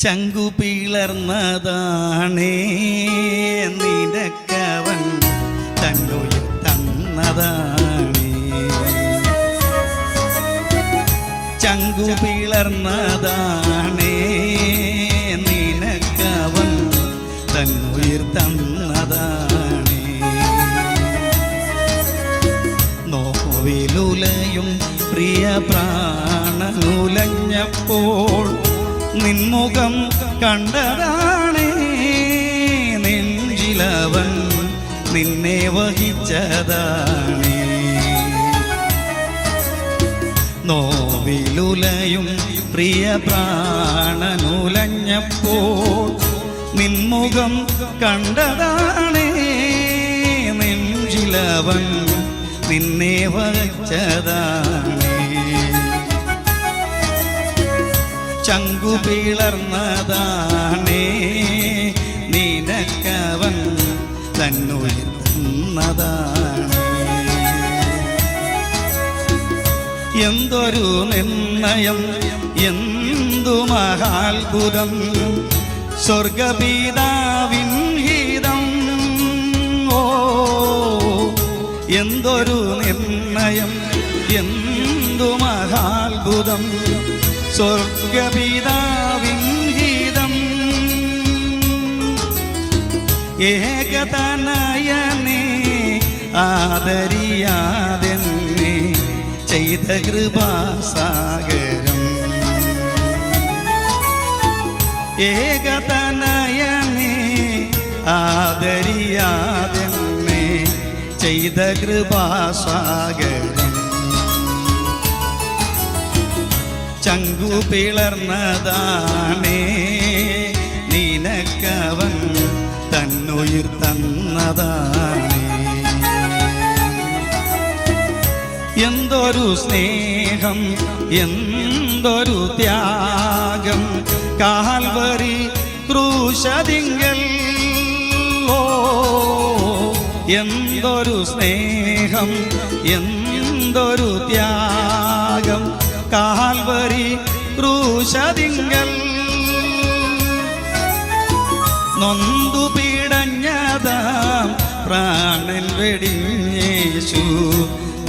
ചങ്കു പിളർന്നതാണേ. നിനക്കവൻ തന്നുയിൽ തന്നതാണേ. ചങ്കു പിളർന്നതാണേ. നിനക്കവൻ തന്നുയിർ തന്നതാണേ. നോവിലുലയും പ്രിയ പ്രാണനുലഞ്ഞപ്പോൾ നിൻമുഖം കണ്ടതാണേ. നെഞ്ചിലവൻ നിന്നെ വഹിച്ചതാണേ. നോവിലുലയും പ്രിയ പ്രാണനുലഞ്ഞപ്പോൾ നിൻമുഖം കണ്ടതാണേ. നെഞ്ചിലവൻ നിന്നെ വച്ചതാണേ ചങ്കു പിളർന്നതാണേ. നിനക്കവൻ തന്നുയർന്നതാണ്. എന്തൊരു നിർണയം എന്തു മഹാത്ഭുതം. സ്വർഗപീതാവിൻ ഗീതം ഓ എന്തൊരു നിർണയം എന്തു മഹാത്ഭുതം. സ്വർഗപീതാവിൻ ഹിതം ഏകതനയനെ ആദരിയാതെന്നെ ചെയ്ത കൃപാസാഗരം. ഏകതനയനെ ആദരിയാതെന്നെ ചെയ്ത കൃപാസാഗരം. ചങ്കു പിളർന്നതാണേ. നിനക്കവൻ തന്നുയിർ തന്നതാണേ. എന്തൊരു സ്നേഹം എന്തൊരു ത്യാഗം. കാൽവരി ക്രൂശതിങ്കൽ. ഓ എന്തൊരു സ്നേഹം എന്തൊരു ത്യാഗം. കാൽവരി ക്രൂശതിങ്കൽ. നൊന്തു പിടഞ്ഞതാം പ്രാണൻ വെടിഞ്ഞേശു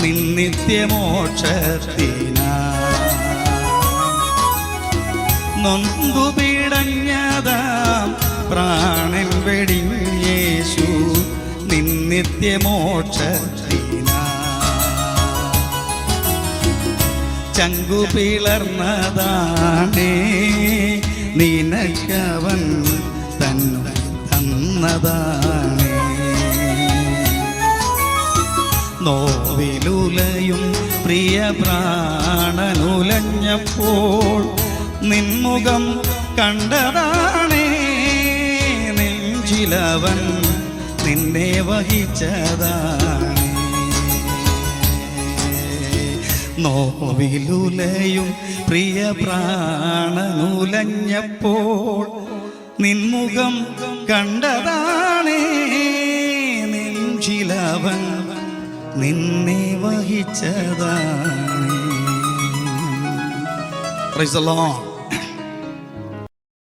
നിന്നിത്യമോക്ഷത്തിനാ നൊന്തു പിടഞ്ഞതാം പ്രാണൻ വെടിഞ്ഞേശു നിന്നിത്യമോക്ഷത്തിനാ ചങ്കു പിളർന്നതാണേ. നിനക്കവൻ തന്നു തന്നതാണേ. നോവിലുലയും പ്രിയ പ്രാണനുലഞ്ഞപ്പോൾ നിൻമുഖം കണ്ടതാണേ. നെഞ്ചിലവൻ നിന്നെ വഹിച്ചതാണേ നോവിലുലയും പ്രിയ പ്രാണനുലഞ്ഞപ്പോൾ നിൻമുഖം കണ്ടതാണേ നെഞ്ചിലവൻ നിന്നെ വഹിച്ചതാണ് പ്രൈസ്.